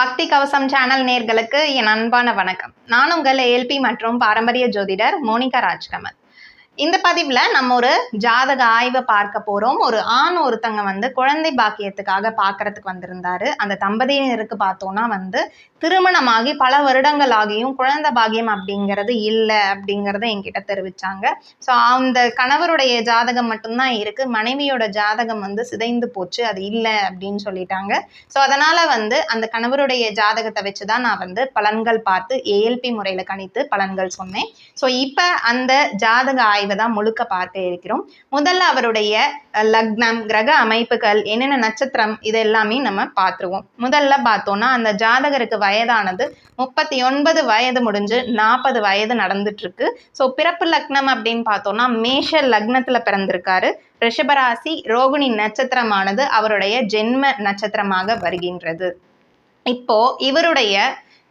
பக்தி கவசம் சேனல் நேர்களுக்கு என் அன்பான வணக்கம். நான் உங்கள் ஏல்பி மற்றும் பாரம்பரிய ஜோதிடர் மோனிகா ராஜ்கமல். இந்த பதிவில் நம்ம ஒரு ஜாதக ஆய்வை பார்க்க போகிறோம் ஒரு ஆண் ஒருத்தங்க வந்து குழந்தை பாக்கியத்துக்காக பார்க்கறதுக்கு வந்திருந்தாரு. அந்த தம்பதியினருக்கு பார்த்தோன்னா வந்து திருமணமாகி பல வருடங்கள் ஆகியும் குழந்தை பாக்கியம் அப்படிங்கிறது இல்லை அப்படிங்கிறத என்கிட்ட தெரிவித்தாங்க ஸோ அந்த கணவருடைய ஜாதகம் மட்டும்தான் இருக்குது மனைவியோட ஜாதகம் வந்து சிதைந்து போச்சு. அது இல்லை அப்படின்னு சொல்லிட்டாங்க. ஸோ அதனால் வந்து அந்த கணவருடைய ஜாதகத்தை வச்சு தான் நான் வந்து பலன்கள் பார்த்து ஏஎல்பி முறையில் கணித்து பலன்கள் சொன்னேன். ஸோ இப்போ அந்த ஜாதக ஆய்வு தான் முழுக்க பார்க்க இருக்கிறோம். முதல்ல அவருடைய லக்னம் கிரக அமைப்புகள் என்னென்ன நட்சத்திரம் இது எல்லாமே நம்ம பார்த்துருவோம். முதல்ல பார்த்தோம்னா அந்த ஜாதகருக்கு வயதானது முப்பத்தி ஒன்பது வயது முடிஞ்சு நாற்பது வயது நடந்துட்டு இருக்கு ஸோ பிறப்பு லக்னம் அப்படின்னு பார்த்தோம்னா மேஷ லக்னத்துல பிறந்திருக்காரு. ரிஷபராசி ரோகிணி நட்சத்திரமானது அவருடைய ஜென்ம நட்சத்திரமாக வருகின்றது. இப்போ இவருடைய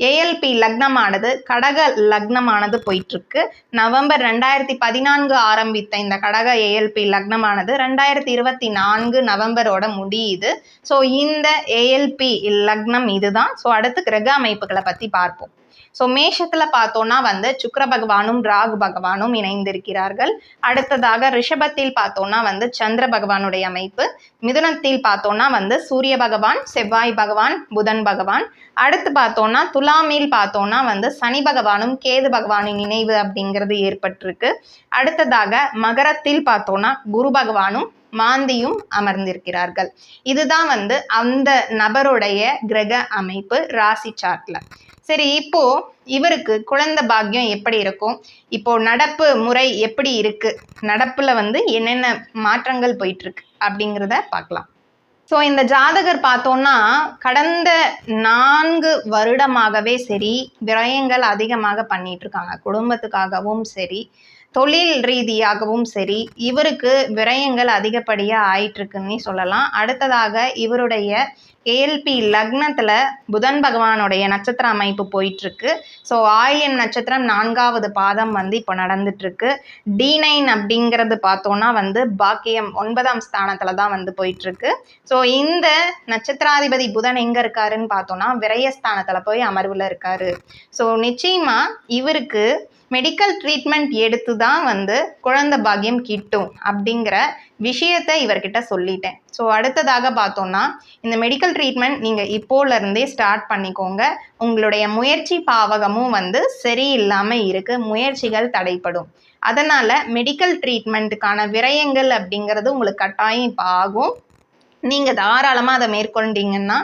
ஏஎல்பி லக்னமானது கடக லக்னமானது போயிட்டுருக்கு. நவம்பர் ரெண்டாயிரத்தி பதினான்கு ஆரம்பித்த இந்த கடக ஏஎல்பி லக்னமானது ரெண்டாயிரத்தி இருபத்தி நான்கு நவம்பரோட முடியுது. ஸோ இந்த ஏஎல்பி லக்னம் இதுதான். ஸோ அடுத்து கிரக அமைப்புகளை பற்றி பார்ப்போம். ஸோ மேஷத்தில் பார்த்தோன்னா வந்து சுக்கர பகவானும் ராகு பகவானும் இணைந்திருக்கிறார்கள். அடுத்ததாக ரிஷபத்தில் பார்த்தோன்னா வந்து சந்திர பகவானுடைய அமைப்பு. மிதுனத்தில் பார்த்தோன்னா வந்து சூரிய பகவான் செவ்வாய் பகவான் புதன் பகவான். அடுத்து பார்த்தோன்னா துலாமில் பார்த்தோன்னா வந்து சனி பகவானும் கேது பகவானின் நினைவு அப்படிங்கிறது ஏற்பட்டிருக்கு. அடுத்ததாக மகரத்தில் பார்த்தோன்னா குரு பகவானும் மாந்தியும் அமர்ந்திருக்கிறார்கள். இதுதான் வந்து அந்த நபருடைய கிரக அமைப்பு ராசி சார்ட்ல. சரி இப்போ இவருக்கு குழந்தை பாக்கியம் எப்படி இருக்கும்? இப்போ நடப்பு முறை எப்படி இருக்கு? நடப்புல வந்து என்னென்ன மாற்றங்கள் போயிட்டு இருக்கு அப்படிங்கிறத பார்க்கலாம். ஸோ இந்த ஜாதகர் பார்த்தோம்னா கடந்த நான்கு வருடமாகவே சரி விரயங்கள் அதிகமாக பண்ணிட்டு இருக்காங்க குடும்பத்துக்காகவும் சரி தொழில் ரீதியாகவும் சரி இவருக்கு விரயங்கள் அதிகப்படியாக ஆயிட்டுருக்குன்னு சொல்லலாம். அடுத்ததாக இவருடைய ஏஎல்பி லக்னத்தில் புதன் பகவானுடைய நட்சத்திர அமைப்பு போயிட்டுருக்கு. ஸோ ஆயியம் நட்சத்திரம் நான்காவது பாதம் வந்து இப்போ நடந்துட்டுருக்கு. டி நைன் அப்படிங்கிறது பார்த்தோன்னா வந்து பாக்கியம் ஒன்பதாம் ஸ்தானத்தில் தான் வந்து போயிட்டுருக்கு. ஸோ இந்த நட்சத்திராதிபதி புதன் எங்கே இருக்காருன்னு பார்த்தோன்னா விரயஸ்தானத்தில் போய் அமர்வில் இருக்காரு. ஸோ நிச்சயமாக இவருக்கு மெடிக்கல் ட்ரீட்மெண்ட் எடுத்து தான் வந்து குழந்தை பாக்கியம் கிட்டும் அப்படிங்கிற விஷயத்தை இவர்கிட்ட சொல்லிட்டேன். ஸோ அடுத்ததாக பார்த்தோம்னா இந்த மெடிக்கல் ட்ரீட்மெண்ட் நீங்கள் இப்போலேருந்தே ஸ்டார்ட் பண்ணிக்கோங்க. உங்களுடைய முயற்சி பாவகமும் வந்து சரியில்லாமல் இருக்குது முயற்சிகள் தடைப்படும். அதனால் மெடிக்கல் ட்ரீட்மெண்ட்டுக்கான விரயங்கள் அப்படிங்கிறது உங்களுக்கு கட்டாயம் இப்போ ஆகும். நீங்கள் தாராளமாக அதை மேற்கொண்டீங்கன்னா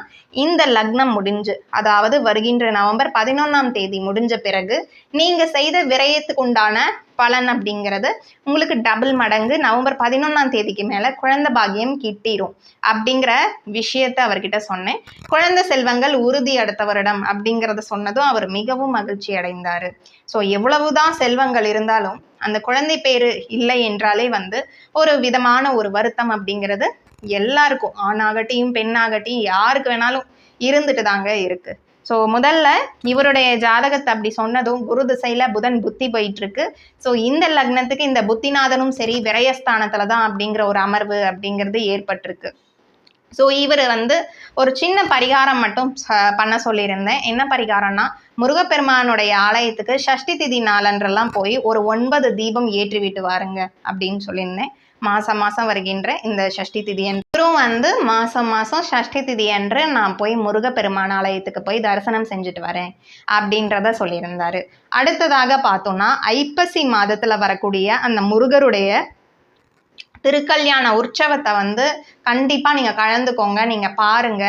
இந்த லக்னம் முடிஞ்சு அதாவது வருகின்ற நவம்பர் பதினொன்றாம் தேதி முடிஞ்ச பிறகு நீங்கள் செய்த விரயத்துக்கு உண்டான பலன் அப்படிங்கிறது உங்களுக்கு டபுள் மடங்கு நவம்பர் பதினொன்றாம் தேதிக்கு மேலே குழந்தை பாகியம் கிட்டிரும் அப்படிங்கிற விஷயத்தை அவர்கிட்ட சொன்னேன். குழந்தை செல்வங்கள் உறுதி அடுத்த வருடம் அப்படிங்கிறத சொன்னதும் அவர் மிகவும் மகிழ்ச்சி அடைந்தார். ஸோ எவ்வளவுதான் செல்வங்கள் இருந்தாலும் அந்த குழந்தை பேர் இல்லை என்றாலே வந்து ஒரு விதமான ஒரு வருத்தம் அப்படிங்கிறது எல்லாருக்கும் ஆணாகட்டியும் பெண்ணாகட்டியும் யாருக்கு வேணாலும் இருந்துட்டு தாங்க இருக்குது ஸோ முதல்ல இவருடைய ஜாதகத்தை அப்படி சொன்னதும் குரு திசையில புதன் புத்தி போயிட்டு இருக்கு ஸோ இந்த லக்னத்துக்கு இந்த புத்திநாதனும் சரி விரயஸ்தானத்துல தான் அப்படிங்கிற ஒரு அமர்வு அப்படிங்கிறது ஏற்பட்டிருக்கு. ஸோ இவர் வந்து ஒரு சின்ன பரிகாரம் மட்டும் பண்ண சொல்லியிருந்தேன். என்ன பரிகாரம்னா முருகப்பெருமானுடைய ஆலயத்துக்கு சஷ்டி திதி நாளன்றெல்லாம் போய் ஒரு ஒன்பது தீபம் ஏற்றி விட்டு வாருங்க அப்படின்னு சொல்லியிருந்தேன். மாசம் மாசம் வருகின்ற இந்த சஷ்டி திதி அன்றும் வந்து மாதம் மாதம் சஷ்டி திதி அன்று நான் போய் முருகப்பெருமான் ஆலயத்துக்கு போய் தரிசனம் செஞ்சுட்டு வரேன் அப்படின்றத சொல்லியிருந்தாரு. அடுத்ததாக பார்த்தோம்னா ஐப்பசி மாதத்துல வரக்கூடிய அந்த முருகருடைய திருக்கல்யாண உற்சவத்தை வந்து கண்டிப்பாக நீங்கள் கலந்துக்கோங்க நீங்கள் பாருங்க.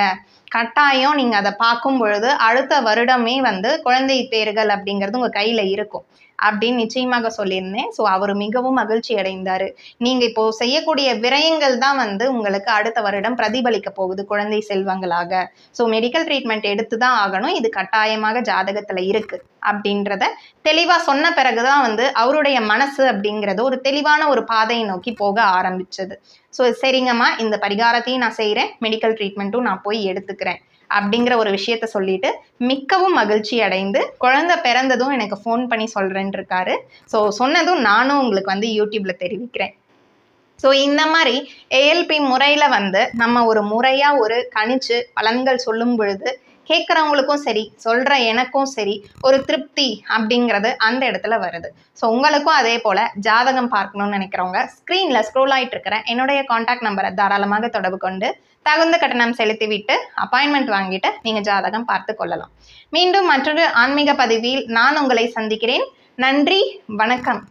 கட்டாயம் நீங்கள் அதை பார்க்கும் பொழுது அடுத்த வருடமே வந்து குழந்தை பேறுகள் அப்படிங்கிறது உங்கள் கையில் இருக்கும். அப்படின்னு நிச்சயமாக சொல்லியிருந்தேன். ஸோ அவர் மிகவும் மகிழ்ச்சி அடைந்தார். நீங்கள் இப்போ செய்யக்கூடிய விரயங்கள் தான் வந்து உங்களுக்கு அடுத்த வருடம் பிரதிபலிக்க போகுது குழந்தை செல்வங்களாக. ஸோ மெடிக்கல் ட்ரீட்மெண்ட் எடுத்து தான் ஆகணும். இது கட்டாயமாக ஜாதகத்தில் இருக்கு அப்படின்றத தெளிவாக சொன்ன பிறகுதான் வந்து அவருடைய மனசு அப்படிங்கிறது ஒரு தெளிவான ஒரு பாதையை நோக்கி போக ஆரம்பிச்சது. ஸோ சரிங்கம்மா. இந்த பரிகாரத்தையும் நான் செய்கிறேன் மெடிக்கல் ட்ரீட்மெண்ட்டும் நான் போய் எடுத்துக்கிறேன். அப்படிங்கிற ஒரு விஷயத்த சொல்லிட்டு மிக்கவும் மகிழ்ச்சி அடைந்து குழந்தை பிறந்ததும் எனக்கு ஃபோன் பண்ணி சொல்கிறேன் இருக்காரு ஸோ சொன்னதும் நானும் உங்களுக்கு வந்து யூடியூப்ல தெரிவிக்கிறேன். ஸோ இந்த மாதிரி ஏஎல்பி முறையில் வந்து நம்ம ஒரு முறையாக ஒரு கணிச்சு பலன்கள் சொல்லும் பொழுது கேட்குறவங்களுக்கும் சரி சொல்கிற எனக்கும் சரி ஒரு திருப்தி அப்படிங்கிறது அந்த இடத்துல வருது. ஸோ உங்களுக்கும் அதே போல் ஜாதகம் பார்க்கணும்னு நினைக்கிறவங்க ஸ்க்ரீனில் ஸ்க்ரோல் ஆகிட்டு இருக்கிற என்னுடைய காண்டாக்ட் நம்பரை தாராளமாக தொடர்பு கொண்டு தகுந்த கட்டணம் செலுத்திவிட்டு அப்பாயின்மெண்ட் வாங்கிட்டு நீங்கள் ஜாதகம் பார்த்து கொள்ளலாம். மீண்டும் மற்றொரு ஆன்மீக பதிவில் நான் உங்களை சந்திக்கிறேன். நன்றி வணக்கம்.